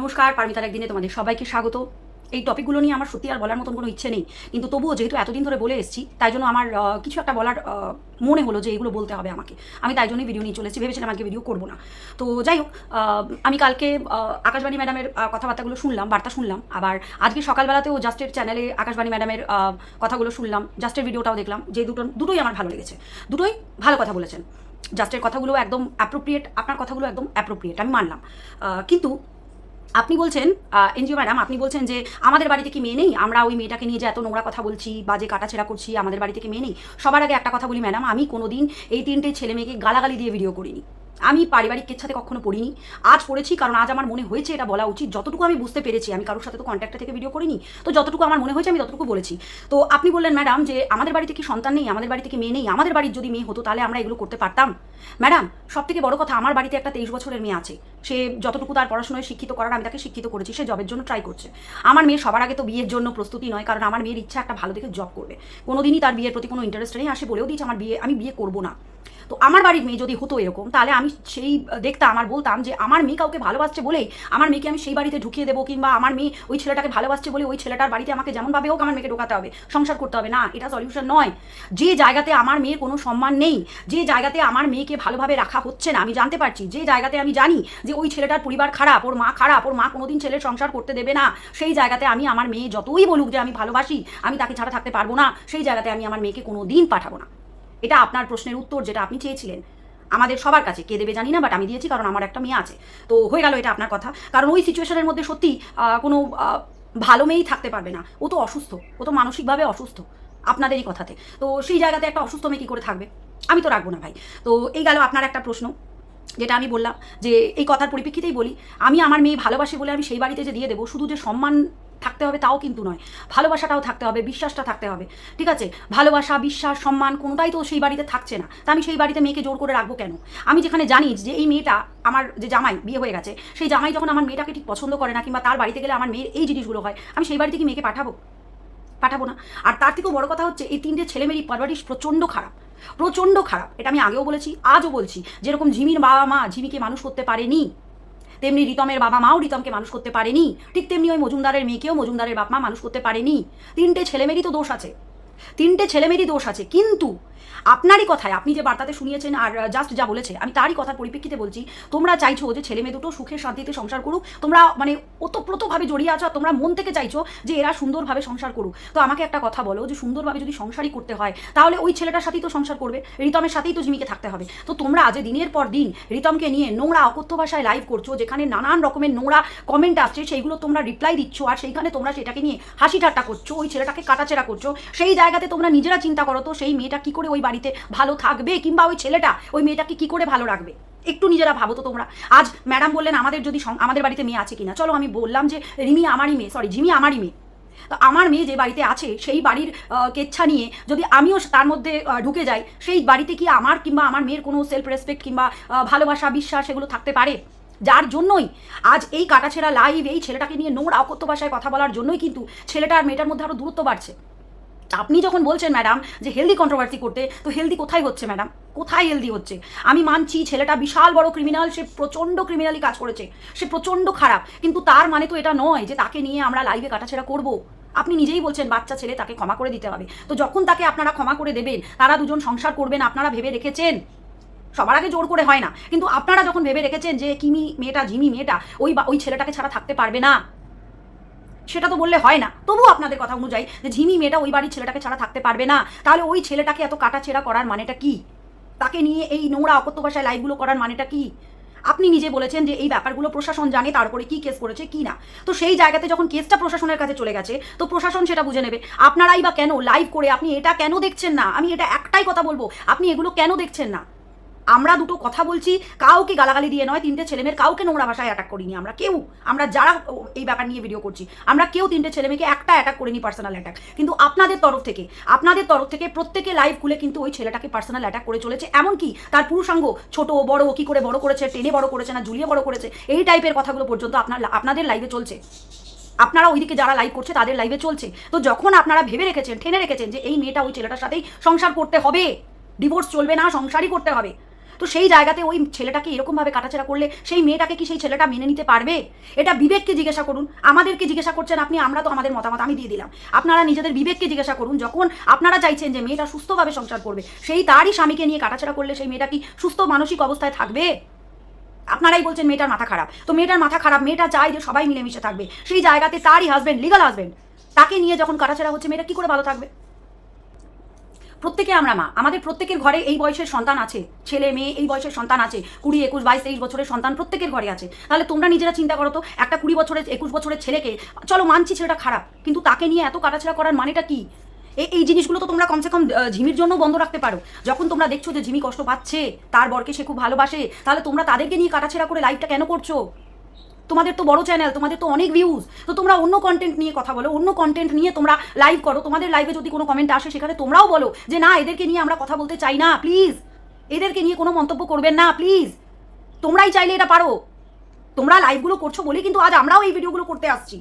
নমস্কার পারমিতার একদিনে তোমাদের সবাইকে স্বাগত। এই টপিকগুলো নিয়ে আমার সত্যি আর বলার মতন কোনো ইচ্ছে নেই। কিন্তু তবুও যেহেতু এতদিন ধরে বলে এসেছি, তাই জন্য আমার কিছু একটা বলার মনে হলো যে এগুলো বলতে হবে আমাকে। আমি তাই জন্যই ভিডিও নিয়ে চলেছি ভেবেছিলাম আজকে ভিডিও করব না। তো যাই হোক আমি কালকে আকাশবাণী ম্যাডামের কথাবার্তাগুলো শুনলাম, বার্তা শুনলাম। আবার আজকে সকালবেলাতেও জাস্টের চ্যানেলে আকাশবাণী ম্যাডামের কথাগুলো শুনলাম, জাস্টের ভিডিওটাও দেখলাম, যে দুটো, দুটোই আমার ভালো লেগেছে। দুটোই ভালো কথা বলেছেন। জাস্টের কথাগুলো একদম অ্যাপ্রোপ্রিয়েট আপনার কথাগুলো একদম অ্যাপ্রোপ্রিয়েট আমি মানলাম। কিন্তু আপনি বলছেন এনজিও ম্যাডাম, আপনি বলছেন যে আমাদের বাড়িতে কি মেয়ে নেই? আমরা ওই মেয়েটাকে নিয়ে যে এত নোংরা কথা বলছি বা যে কাটাছেড়া করছি, আমাদের বাড়িতে কি মেয়ে নেই? সবার আগে একটা কথা বলি ম্যাডাম, আমি কোনোদিন এই তিনটে ছেলে মেয়েকে গালাগালি দিয়ে ভিডিও করিনি। আমি পারিবারিক কেচ্ছাতে কখনো পড়িনি। আজ পড়েছি কারণ আজ আমার মনে হয়েছে এটা বলা উচিত। যতটুকু আমি বুঝতে পেরেছি, আমি কারোর সাথে তো কন্ট্যাক্টে থেকে ভিডিও করিনি, তো যতটুকু আমার মনে হয়েছে আমি ততটুকু বলেছি। তো আপনি বললেন, ম্যাডাম, যে আমাদের বাড়িতে কি সন্তান নেই, আমাদের বাড়িতে কি মেয়ে নেই, আমাদের বাড়ির যদি মেয়ে হতো তাহলে আমরা এগুলো করতে পারতাম? ম্যাডাম সব থেকে বড় কথা, আমার বাড়িতে একটা তেইশ বছরের মেয়ে আছে। সে যতটুকু তার পড়াশোনায় শিক্ষিত করার, আমি তাকে শিক্ষিত করেছি, সে জবের জন্য ট্রাই করছে। আমার মেয়ে সবার আগে তো বিয়ের জন্য প্রস্তুতি নয়, কারণ আমার মেয়ের ইচ্ছা একটা ভালো দেখে জব করবে। কোনোদিনই তার বিয়ের প্রতি কোনো ইন্টারেস্ট নেই আসে বলেও দিয়েছে, আমার বিয়ে, আমি বিয়ে করব না। তো আমার বাড়ির মেয়ে যদি হতো এরকম, তাহলে আমি সেই দেখতাম আমার বলতাম যে আমার মেয়ে কাউকে ভালোবাসছে বলেই আমার মেয়েকে আমি সেই বাড়িতে ঢুকিয়ে দেবো কিংবা আমার মেয়ে ওই ছেলেটাকে ভালোবাসছে বলে ওই ছেলেটার বাড়িতে আমাকে যেমনভাবে হোক আমার মেয়েকে ঢোকাতে হবে। সংসার করতে হবে। না, এটা সলিউশন নয়। যে জায়গাতে আমার মেয়ের কোনো সম্মান নেই, যে জায়গাতে আমার মেয়েকে ভালোভাবে রাখা হচ্ছে না, আমি জানতে পারছি, যে জায়গাতে আমি জানি যে ওই ছেলেটার পরিবার খারাপ, ওর মা খারাপ, ওর মা কোনোদিন ছেলের সংসার করতে দেবে না, সেই জায়গাতে আমি আমার মেয়ে যতই বলুক যে আমি ভালোবাসি, আমি তাকে ছাড়া থাকতে পারব না, সেই জায়গাতে আমি আমার মেয়েকে কোনো দিন পাঠাবো না। এটা আপনার প্রশ্নের উত্তর যেটা আপনি চেয়েছিলেন। আমাদের সবার কাছে, কে দেবে জানি না বাট আমি দিয়েছি কারণ আমার একটা মেয়ে আছে। তো হয়ে গেল এটা আপনার কথা। কারণ ওই সিচুয়েশনের মধ্যে সত্যি কোনো ভালো মেয়েই থাকতে পারবে না। ও তো অসুস্থ। ও তো মানসিকভাবে অসুস্থ আপনাদেরই কথাতে। তো সেই জায়গাতে একটা অসুস্থ মেয়ে কী করে থাকবে? আমি তো রাখব না ভাই। তো এই গেল আপনার একটা প্রশ্ন। যেটা আমি বললাম যে এই কথার পরিপ্রেক্ষিতেই বলি, আমি আমার মেয়ে ভালোবাসি বলে আমি সেই বাড়িতে যে দিয়ে দেবো, শুধু যে সম্মান থাকতে হবে তাও কিন্তু নয়, ভালোবাসাটাও থাকতে হবে, বিশ্বাসটা থাকতে হবে, ঠিক আছে? ভালোবাসা, বিশ্বাস, সম্মান কোনোটাই তো সেই বাড়িতে থাকছে না, তা আমি সেই বাড়িতে মেয়েকে জোর করে রাখব কেন? আমি যেখানে জানি যে এই মেয়েটা আমার যে জামাই বিয়ে হয়ে গেছে, সেই জামাই যখন আমার মেয়েটাকে ঠিক পছন্দ করে না কিংবা তার বাড়িতে গেলে আমার মেয়ের এই জিনিসগুলো হয়, আমি সেই বাড়িতে কি মেয়েকে পাঠাবো পাঠাবো না। আর তার থেকেও বড় কথা হচ্ছে, এই তিনটে ছেলেমেয়েরই পারভারিশ প্রচণ্ড খারাপ। প্রচণ্ড খারাপ। এটা আমি আগেও বলেছি, আজও বলছি। যেরকম ঝিমির বাবা মা ঝিমিকে মানুষ করতে পারেনি, তেমনি রিতমের বাবা মাও রিতমকে মানুষ করতে পারেনি, ঠিক তেমনি ওই মজুমদারের মেয়েকেও মজুমদারের বাপ মা মানুষ করতে পারেনি। তিনটে ছেলেমেয়েরই তো দোষ আছে। তিনটে ছেলেমেয়েরই দোষ আছে। কিন্তু আপনারই কথায়, আপনি যে বার্তাতে শুনিয়েছেন আর জাস্ট যা বলেছে, আমি তারই কথার পরিপ্রেক্ষিতে বলছি, তোমরা চাইছো যে ছেলে মেয়ে দুটো সুখে শান্তিতে সংসার করুক, তোমরা মানে ওতপ্রোতভাবে জড়িয়ে আছো আর তোমরা মন থেকে চাইছো যে এরা সুন্দরভাবে সংসার করুক। তো আমাকে একটা কথা বলো যে সুন্দরভাবে যদি সংসারই করতে হয়, তাহলে ওই ছেলেটার সাথেই তো সংসার করবে, রিতমের সাথেই তো জিমিকে থাকতে হবে। তো তোমরা আজ দিনের পর দিন রিতমকে নিয়ে নোংরা, অকথ্য ভাষায় লাইভ করছ, যেখানে নানান রকমের নোংরা কমেন্ট আসছে, সেইগুলো তোমরা রিপ্লাই দিচ্ছ আর সেইখানে তোমরা সেটাকে নিয়ে হাসি ঠাট্টা করছ, ওই ছেলেটাকে কাটাচেরা করছ। সেই জায়গাতে তোমরা নিজেরা চিন্তা করো তো, সেই মেয়েটা কি করে ওই বাড়িতে ভালো থাকবে কিংবা ওই ছেলেটা, ওই মেয়েটাকে কি করে ভালো রাখবে? একটু নিজেরা ভাবো তো তোমরা। আজ ম্যাডাম বললেন, আমাদের যদি আমাদের বাড়িতে মেয়ে আছে কিনা? চলো আমি বললাম যে, রিমি আমারই মেয়ে সরি জিমি আমারই মেয়ে। তো আমার মেয়ে যে বাড়িতে আছে, সেই বাড়ির কেচ্ছা নিয়ে যদি আমিও তার মধ্যে ঢুকে যাই, সেই বাড়িতে কি আমার কিংবা আমার মেয়ের কোনো সেলফ রেসপেক্ট কিংবা ভালোবাসা, বিশ্বাস এগুলো থাকতে পারে? যার জন্যই আজ এই কাটাছেড়া লাইভ এই ছেলেটাকে নিয়ে নোংরা অকথ্য ভাষায় কথা বলার জন্যই কিন্তু ছেলেটা আর মেয়েটার মধ্যে আরও দূরত্ব বাড়ছে। আপনি যখন বলছেন, ম্যাডাম, যে হেলদি কন্ট্রোভার্সি করতে, তো হেলদি কোথায় হচ্ছে, ম্যাডাম? কোথায় হেলদি হচ্ছে? আমি মানছি ছেলেটা বিশাল বড় ক্রিমিনাল সে প্রচণ্ড ক্রিমিনালি কাজ করেছে, সে প্রচণ্ড খারাপ, কিন্তু তার মানে তো এটা নয় যে তাকে নিয়ে আমরা লাইভে কাটাছেড়া করব। আপনি নিজেই বলছেন, বাচ্চা ছেলে তাকে ক্ষমা করে দিতে হবে। তো যখন তাকে আপনারা ক্ষমা করে দেবেন, তারা দুজন সংসার করবেন, আপনারা ভেবে রেখেছেন? সবার আগে জোর করে হয় না। কিন্তু আপনারা যখন ভেবে রেখেছেন যে, কিমি মেয়েটা জিমি মেয়েটা, ওই ওই ছেলেটাকে ছাড়া থাকতে পারবে না। সেটা তো বললে হয় না। তবুও আপনাদের কথা অনুযায়ী যে ঝিমি মেয়েটা ওই বাড়ির ছেলেটাকে ছাড়া থাকতে পারবে না, তাহলে ওই ছেলেটাকে এত কাটাছেড়া করার মানেটা কি? তাকে নিয়ে এই নোংরা অকথ্য ভাষায় লাইভগুলো করার মানেটা কি? আপনি নিজে বলেছেন যে এই ব্যাপারগুলো প্রশাসন জানে তারপরে কি কেস করেছে, কি না। তো সেই জায়গাতে যখন কেসটা প্রশাসনের কাছে চলে গেছে, তো প্রশাসন সেটা বুঝে নেবে। আপনারাই বা কেন লাইভ করে আপনি এটা কেন দেখছেন না? আমি এটা একটাই কথা বলব, আপনি এগুলো কেন দেখছেন না? আমরা দুটো কথা বলছি, কাউকে গালাগালি দিয়ে নয়, তিনটে ছেলেমেয়ের কাউকে নোংরা ভাষায় অ্যাটাক করিনি আমরা, কেউ, আমরা যারা এই ব্যাপার নিয়ে ভিডিও করছি, আমরা কেউ তিনটে ছেলেমেয়েকে একটা অ্যাটাক করিনি পার্সোনাল অ্যাটাক কিন্তু আপনাদের তরফ থেকে, আপনাদের তরফ থেকে প্রত্যেকে লাইভ খুলে কিন্তু ওই ছেলেটাকে পার্সোনাল অ্যাটাক করে চলেছে, এমনকি তার পুরুষাঙ্গ, ছোট, বড় কি করে বড় করেছে, টেনে বড় করেছে না, ঝুলিয়ে বড় করেছে, এই টাইপের কথাগুলো পর্যন্ত আপনার আপনাদের লাইভে চলছে। আপনারা ওইদিকে যারা লাইভ করছে, তাদের লাইভে চলছে। তো যখন আপনারা ভেবে রেখেছেন, ঠেনে রেখেছেন যে এই মেয়েটা ওই ছেলেটার সাথেই সংসার করতে হবে ডিভোর্স চলবে না, সংসারই করতে হবে তো সেই জায়গাতে ওই ছেলেটাকে এরকমভাবে কাটাছেড়া করলে সেই মেয়েটাকে কি সেই ছেলেটা মেনে নিতে পারবে? এটা বিবেককে জিজ্ঞাসা করুন, আমাদেরকে জিজ্ঞাসা করছেন আপনি, আমরা তো আমাদের মতামত আমি দিয়ে দিলাম। আপনারা নিজেদের বিবেককে জিজ্ঞাসা করুন, যখন আপনারা চাইছেন যে মেয়েটা সুস্থভাবে সংসার করবে, সেই তারই স্বামীকে নিয়ে কাটাছেড়া করলে সেই মেয়েটা কি সুস্থ মানসিক অবস্থায় থাকবে? আপনারাই বলছেন মেয়েটার মাথা খারাপ। তো মেয়েটার মাথা খারাপ, মেয়েটা চায় যে সবাই মিলেমিশে থাকবে। সেই জায়গাতে তারই হাজবেন্ড লিগাল হাজবেন্ড তাকে নিয়ে যখন কাটাছেড়া হচ্ছে, মেয়েটা কি করে ভালো থাকবে? প্রত্যেকে আমরা মা। আমাদের প্রত্যেকের ঘরে এই বয়সের সন্তান আছে। ছেলে, মেয়ে, এই বয়সের সন্তান আছে। কুড়ি, একুশ, বাইশ, তেইশ বছরের সন্তান প্রত্যেকের ঘরে আছে। তাহলে তোমরা নিজেরা চিন্তা করো তো, একটা কুড়ি বছরের, একুশ বছরের ছেলেকে, চলো মানছি ছেলেটা খারাপ, কিন্তু তাকে নিয়ে এত কাটাছেড়া করার মানেটা কি? এই এই জিনিসগুলো তো তোমরা কমসে কম ঝিমির জন্য বন্ধ রাখতে পারো। যখন তোমরা দেখছ যে ঝিমি কষ্ট পাচ্ছে, তার বরকে সে খুব ভালোবাসে, তাহলে তোমরা তাদেরকে নিয়ে কাটাছেড়া করে লাইফটা কেন করছ? তোমাদের তো বড় চ্যানেল তোমাদের তো অনেক ভিউজ তো তোমরা অন্য কন্টেন্ট নিয়ে কথা বলো, অন্য কন্টেন্ট নিয়ে তোমরা লাইভ করো। তোমাদের লাইভে যদি কোনো কমেন্ট আসে, সেখানে তোমরাও বলো যে, না, এদেরকে নিয়ে আমরা কথা বলতে চাই না প্লিজ এদেরকে নিয়ে কোনো মন্তব্য করবেন না প্লিজ তোমরাই চাইলে এটা পারো। তোমরা লাইভগুলো করছ বলেই কিন্তু আজ আমরাও এই ভিডিওগুলো করতে আসছি।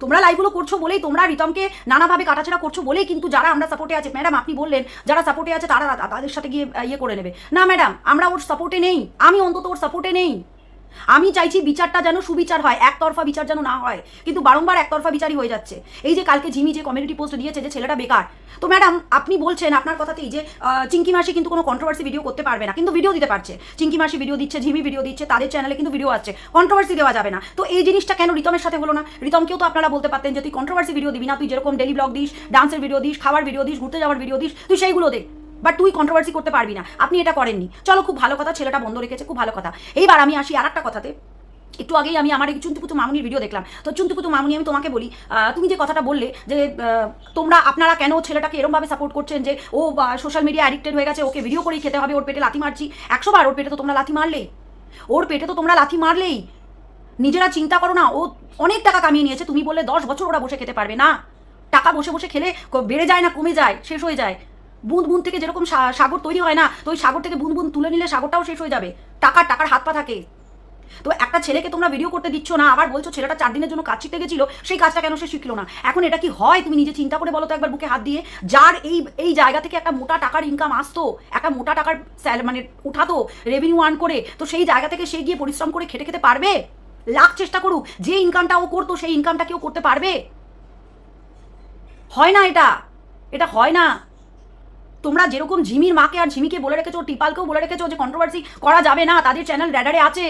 তোমরা লাইভগুলো করছ বলেই তোমরা রিতমকে নানাভাবে কাটাছেড়া করছ বলেই কিন্তু যারা আমরা সাপোর্টে আছে ম্যাডাম আপনি বললেন, যারা সাপোর্টে আছে তারা তাদের সাথে গিয়ে ইয়ে করে নেবে। না ম্যাডাম আমরা ওর সাপোর্টে নেই। আমি অন্তত ওর সাপোর্টে নেই। আমি চাইছি বিচারটা যেন সুবিচার হয়, একতরফা বিচার যেন না হয়, কিন্তু বারংবার একতরফা বিচারই হয়ে যাচ্ছে। এই যে কালকে ঝিমি যে কমিউনিটি পোস্ট দিয়েছে যে ছেলেটা বেকার, তো ম্যাডাম আপনি বলছেন আপনার কথাতেই যে চিঙ্কি মাসি কিন্তু কোনো কন্ট্রোভার্সি ভিডিও করতে পারবে না, কিন্তু ভিডিও দিতে পারছে। চিঙ্কি মাসি ভিডিও দিচ্ছে, ঝিমি ভিডিও দিচ্ছে, তাদের চ্যানেলে কিন্তু ভিডিও আছে কন্ট্রোভার্সি দেওয়া যাবে না। তো এই জিনিসটা কেন রিতমের সাথে হলো না? রিতমকেও তো আপনারা বলতে পারতেন যে, তুই কন্ট্রোভার্সি ভিডিও দিবি না, তুই যেরকম ডেলি ব্লগ দিস ডান্সের ভিডিও দিস খাবার ভিডিও দিস, ঘুরতে যাওয়ার ভিডিও দিস, তুই সেইগুলো দে। বাট তুই কন্ট্রোভার্সি করতে পারবি না। আপনি এটা করেননি। চলো, খুব ভালো কথা, ছেলেটা বন্ধ রেখেছে, খুব ভালো কথা। এইবার আমি আসি আর একটা কথাতে। একটু আগেই আমি আমার এই চুন্তুপুতু মামুনির ভিডিও দেখলাম। তো চুন্তুপুতু মামুনি, আমি তোমাকে বলি তুমি যে কথাটা বললে যে তোমরা আপনারা কেন ছেলেটাকে এরমভাবে সাপোর্ট করছেন যে, ও সোশ্যাল মিডিয়া অ্যাডিক্টেড হয়ে গেছে, ওকে ভিডিও করেই খেতে হবে, ওর পেটে লাথি মারছি। একশো বার ওর পেটে তো তোমরা লাথি মারলেই। ওর পেটে তো তোমরা লাথি মারলেই। নিজেরা চিন্তা করো না, ও অনেক টাকা কামিয়ে নিয়েছে। তুমি বললে দশ বছর ওরা বসে খেতে পারবে। না, টাকা বসে বসে খেলে বেড়ে যায় না, কমে যায়, শেষ হয়ে যায়। বুঁদ বুঁদ থেকে যেরকম সাগর তৈরি হয় না, তো ওই সাগর থেকে বুঁদ বুঁদ তুলে নিলে সাগরটাও শেষ হয়ে যাবে। টাকার টাকার হাত পা থাকে। তো একটা ছেলেকে তোমরা ভিডিও করতে দিচ্ছ না, আবার বলছো ছেলেটা চার দিনের জন্য কাজ শিখতে গেছিল, সেই কাজটা কেন সে শিখলো না? এখন এটা কি হয়? তুমি নিজে চিন্তা করে বলো তো একবার বুকে হাত দিয়ে। যার এই এই জায়গা থেকে একটা মোটা টাকার ইনকাম আসতো, একটা মোটা টাকার মানে উঠাতো রেভিনিউ আর্ন করে, তো সেই জায়গা থেকে সে গিয়ে পরিশ্রম করে খেটে খেতে পারবে? লাখ চেষ্টা করুক, যে ইনকামটা ও করতো, সেই ইনকামটা কেউ করতে পারবে? হয় না এটা? এটা হয় না। তোমরা যেরকম ঝিমির মাকে আর ঝিমিকে বলে রেখেছো, টিপালকেও বলে রেখেছো যে কন্ট্রোভার্সি করা যাবে না, তাদের চ্যানেল র্যাডারে আছে।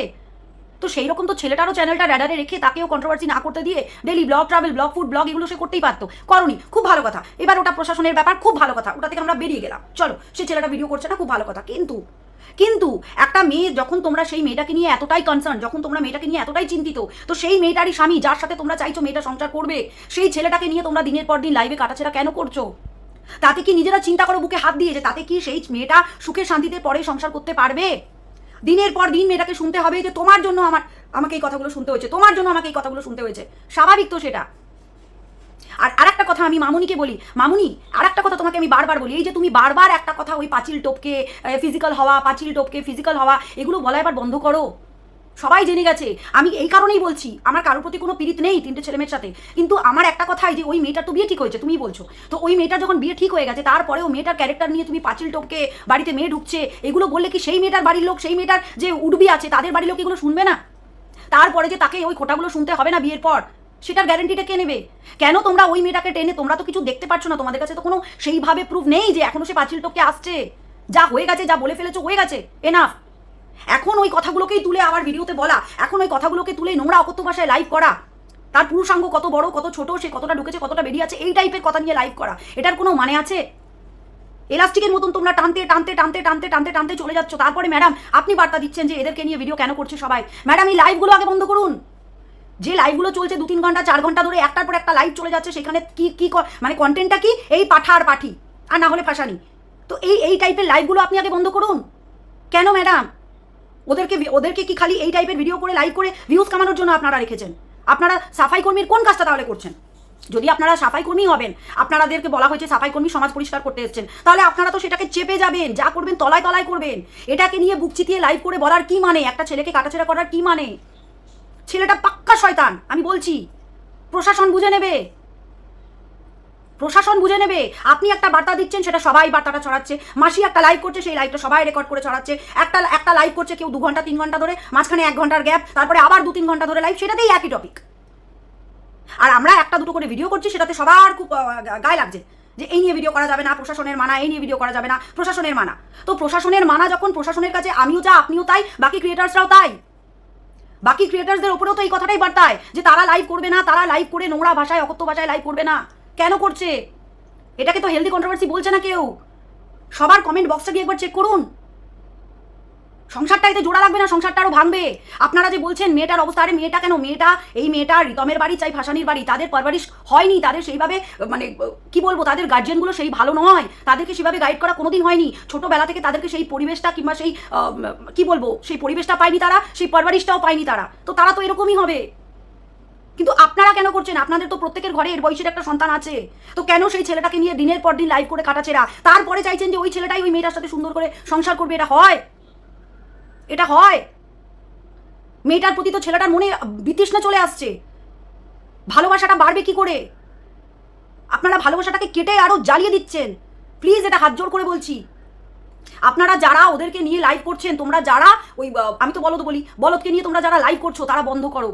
তো সেই রকম তো ছেলেটারও চ্যানেলটা র্যাডারে রেখে তাকেও কন্ট্রোভার্সি না করতে দিয়ে daily vlog travel vlog food vlog এগুলো সে করতেই পারতো। করনি, খুব ভালো কথা। এবার ওটা প্রশাসনের ব্যাপার, খুব ভালো কথা। ওটা থেকে আমরা বেরিয়ে গেলাম। চলো, সে ছেলেটা ভিডিও করছে না, খুব ভালো কথা। কিন্তু কিন্তু একটা মেয়ে যখন তোমরা সেই মেয়েটাকে নিয়ে এতটাই কনসার্ন যখন তোমরা মেয়েটাকে নিয়ে এতটাই চিন্তিত, তো সেই মেয়েটারই স্বামী, যার সাথে তোমরা চাইছো মেয়েটা সংসার করবে, সেই ছেলেটাকে নিয়ে তোমরা দিনের পর দিন লাইভে কাটাছেড়া কেন করছ? তাতে কি নিজেরা চিন্তা করো বুকে হাত দিয়ে যে তাতে কি সেই মেয়েটা সুখে শান্তিতে পরে সংসার করতে পারবে? দিনের পর দিন মেয়েটাকে শুনতে হবে যে তোমার জন্য আমার, আমাকে এই কথাগুলো শুনতে হয়েছে, তোমার জন্য আমাকে এই কথাগুলো শুনতে হয়েছে। স্বাভাবিক তো সেটা। আর আরেকটা কথা আমি মামুনিকে বলি। মামুনি, আরেকটা কথা তোমাকে আমি বারবার বলি। এই যে তুমি বারবার একটা কথা ওই পাঁচিল টপকে ফিজিক্যাল হওয়া, পাঁচিল টপকে ফিজিক্যাল হওয়া, এগুলো বলা এবার বন্ধ করো। সবাই জেনে গেছে। আমি এই কারণেই বলছি, আমার কারোর প্রতি কোনো পীড়িত নেই তিনটে ছেলেমেয়ের সাথে। কিন্তু আমার একটা কথাই যে ওই মেয়েটার তো বিয়ে ঠিক হয়েছে তুমি বলছো। তো ওই মেয়েটার যখন বিয়ে ঠিক হয়ে গেছে তারপরেও মেয়েটার ক্যারেক্টার নিয়ে তুমি পাঁচিল টপকে বাড়িতে মেয়ে ঢুকছে, এগুলো বললে কি সেই মেয়েটার বাড়ির লোক, সেই মেয়েটার যে উডবি আছে, তাদের বাড়ির লোক এগুলো শুনবে না? তারপরে যে তাকে ওই খোটাগুলো শুনতে হবে না বিয়ের পর, সেটার গ্যারেন্টিটা কে নেবে? কেন তোমরা ওই মেয়েটাকে টেনে, তোমরা তো কিছু দেখতে পাচ্ছ না, তোমাদের কাছে তো কোনো সেইভাবে প্রুফ নেই যে এখনও সে পাঁচিল টপকে আসছে। যা হয়ে গেছে, যা বলে ফেলেছো, হয়ে গেছে এনাফ এখন ওই কথাগুলোকেই তুলে আবার ভিডিওতে বলা। এখন ওই কথাগুলোকে তুলে নোংরা অকথ্য ভাষায় লাইভ করা। তার পুরুষাঙ্গ কত বড়, কত ছোট, সে কতটা ঢুকেছে, কতটা বেরিয়ে আছে, এই টাইপের কথা নিয়ে লাইভ করা। এটার কোনো মানে আছে? এলাস্টিকের মতন তোমরা টানতে টানতে টানতে টানতে টানতে টানতে চলে যাচ্ছ। তারপরে ম্যাডাম আপনি বার্তা দিচ্ছেন যে এদেরকে নিয়ে ভিডিও কেন করছে সবাই? ম্যাডাম এই লাইভগুলো আগে বন্ধ করুন। যে লাইভগুলো চলছে দু তিন ঘণ্টা, চার ঘণ্টা ধরে একটার পর একটা লাইভ চলে যাচ্ছে, সেখানে কি কি মানে কন্টেন্টটা কি? এই পাঠা আর পাঠি, আর না হলে ফাঁসানি। তো এই এই টাইপের লাইভগুলো আপনি আগে বন্ধ করুন। কেন ম্যাডাম ওদেরকে ওদেরকে কি খালি এই টাইপের ভিডিও করে লাইভ করে ভিউজ কামানোর জন্য আপনারা রেখেছেন? আপনারা সাফাই কর্মীর কোন কাজটা তাহলে করছেন? যদি আপনারা সাফাই কর্মী হবেন, আপনারাদেরকে বলা হয়েছে সাফাই কর্মী সমাজ পরিষ্কার করতে এসেছেন, তাহলে আপনারা তো সেটাকে চেপে যাবেন, যা করবেন তলায় তলায় করবেন। এটাকে নিয়ে বুক চিতিয়ে লাইভ করে বলার কি মানে? একটা ছেলেকে কাটাছেড়া করার কি মানে? ছেলেটা পাক্কা শয়তান, আমি বলছি। প্রশাসন বুঝে নেবে। প্রশাসন বুঝে নেবে। আপনি একটা বার্তা দিচ্ছেন, সেটা সবাই বার্তাটা ছড়াচ্ছে। মাসি একটা লাইভ করছে, সেই লাইভটা সবাই রেকর্ড করে ছড়াচ্ছে। একটা একটা লাইভ করছে কেউ দু ঘণ্টা, তিন ঘণ্টা ধরে, মাঝখানে এক ঘণ্টার গ্যাপ তারপরে আবার দু, তিন ঘণ্টা ধরে লাইভ সেটাতেই একই টপিক আর আমরা একটা, দুটো করে ভিডিও করছি, সেটাতে সবার খুব গায়ে লাগছে যে এই নিয়ে ভিডিও করা যাবে না, প্রশাসনের মানা, এই নিয়ে ভিডিও করা যাবে না, প্রশাসনের মানা। তো প্রশাসনের মানা যখন প্রশাসনের কাছে, আমিও যা, আপনিও তাই, বাকি ক্রিয়েটার্সরাও তাই। বাকি ক্রিয়েটার্সদের উপরেও তো এই কথাটাই বার্তায়, যে তারা লাইভ করবে না, তারা লাইভ করে নোংরা ভাষায়, অকথ্য ভাষায় লাইভ করবে না। কেন করছে? এটাকে তো হেলদি কন্ট্রোভার্সি বলছে না কেউ। সবার কমেন্ট বক্সটা গিয়ে একবার চেক করুন। সংসারটা এতে জোড়া লাগবে না, সংসারটা আরও ভাঙবে। আপনারা যে বলছেন মেয়েটার অবস্থা, আরে মেয়েটা কেন? মেয়েটা, এই মেয়েটা রিতমের বাড়ি, চাই ভাসানির বাড়ি, তাদের পারভারিশ হয়নি, তাদের সেইভাবে মানে কি বলব, তাদের গার্জিয়ানগুলো সেই ভালো নয়। তাদেরকে সেভাবে গাইড করা কোনোদিন হয়নি। ছোটবেলা থেকে তাদেরকে সেই পরিবেশটা কিংবা সেই কি বলব, সেই পরিবেশটা পায়নি তারা, সেই পারভারিশটাও পায়নি তারা। তো তারা তো এরকমই হবে। কিন্তু আপনারা কেন করছেন? আপনাদের তো প্রত্যেকের ঘরে এর বয়সের একটা সন্তান আছে। তো কেন সেই ছেলেটাকে নিয়ে দিনের পর দিন লাইভ করে কাটাছেরা তারপরে চাইছেন যে ওই ছেলেটাই ওই মেয়েটার সাথে সুন্দর করে সংসার করবে, এটা হয়? এটা হয়? মেয়েটার প্রতি তো ছেলেটার মনে বিতৃষ্ণা চলে আসছে। ভালোবাসাটা বাড়বে কি করে? আপনারা ভালোবাসাটাকে কেটে আরও জ্বালিয়ে দিচ্ছেন। প্লিজ এটা হাত জোর করে বলছি। আপনারা যারা ওদেরকে নিয়ে লাইভ করছেন, তোমরা যারা ওই আমি তো বলদ বলি, বলদকে নিয়ে তোমরা যারা লাইভ করছ, তারা বন্ধ করো।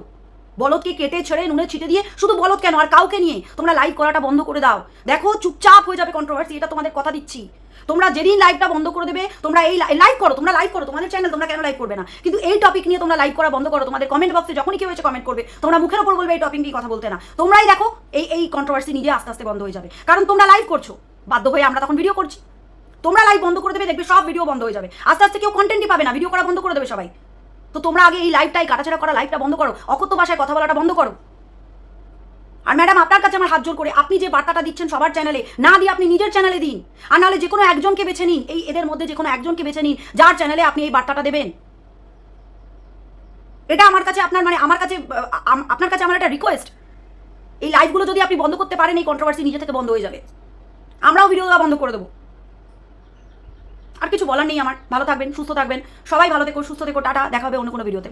বলদকে কেটে ছেড়ে নুনে ছিটে দিয়ে শুধু বলদ কেন আর কাউকে নিয়ে? তোমরা লাইভ করাটা বন্ধ করে দাও। দেখো, চুপচাপ হয়ে যাবে কন্ট্রোভার্সি এটা তোমাদের কথা দিচ্ছি। তোমরা যেদিন লাইভটা বন্ধ করে দেবে, তোমরা এই লাইভ করো, তোমরা লাইভ করো, তোমাদের চ্যানেল তোমরা কেন লাইভ করবে না? কিন্তু এই টপিক নিয়ে তোমরা লাইভ করা বন্ধ করো, তোমাদের কমেন্ট বক্সে যখনই কেউ এসে কমেন্ট করবে, তোমরা মুখের ওপর বলবে এই টপিক নিয়ে কথা বলতে না। তোমরাই দেখো, এই এই কন্ট্রোভার্সি নিজে আস্তে আস্তে বন্ধ হয়ে যাবে। কারণ তোমরা লাইভ করছ। বাধ্য হয়ে আমরা তখন ভিডিও করছি। তোমরা লাইভ বন্ধ করে দেবে, দেখবে সব ভিডিও বন্ধ হয়ে যাবে। আস্তে আস্তে কেউ কন্টেন্টই পাবে না ভিডিও করা বন্ধ করে দেবে সবাই। তো তোমরা আগে এই লাইভটাই কাটাছাড়া করা লাইভটা বন্ধ করো, অকথ্য ভাষায় কথা বলাটা বন্ধ করো। আর ম্যাডাম আপনার কাছে আমার হাত জোর করে, আপনি যে বার্তাটা দিচ্ছেন সবার চ্যানেলে না দিয়ে আপনি নিজের চ্যানেলে দিন। আর নাহলে যে কোনো একজনকে বেছে নিন, এই এদের মধ্যে যে কোনো একজনকে বেছে নিন, যার চ্যানেলে আপনি এই বার্তাটা দেবেন। এটা আমার কাছে আপনার মানে আমার কাছে আপনার কাছে আমার একটা রিকোয়েস্ট এই লাইভগুলো যদি আপনি বন্ধ করতে পারেন, এই কন্ট্রোভার্সি নিজে থেকে বন্ধ হয়ে যাবে। আমরাও ভিডিও বন্ধ করে দেবো। আর কিছু বলার নেই আমার। ভালো থাকবেন, সুস্থ থাকবেন। সবাই ভালো থেকো, সুস্থ থেকো, টাটা, দেখা হবে অন্য কোনো ভিডিওতে।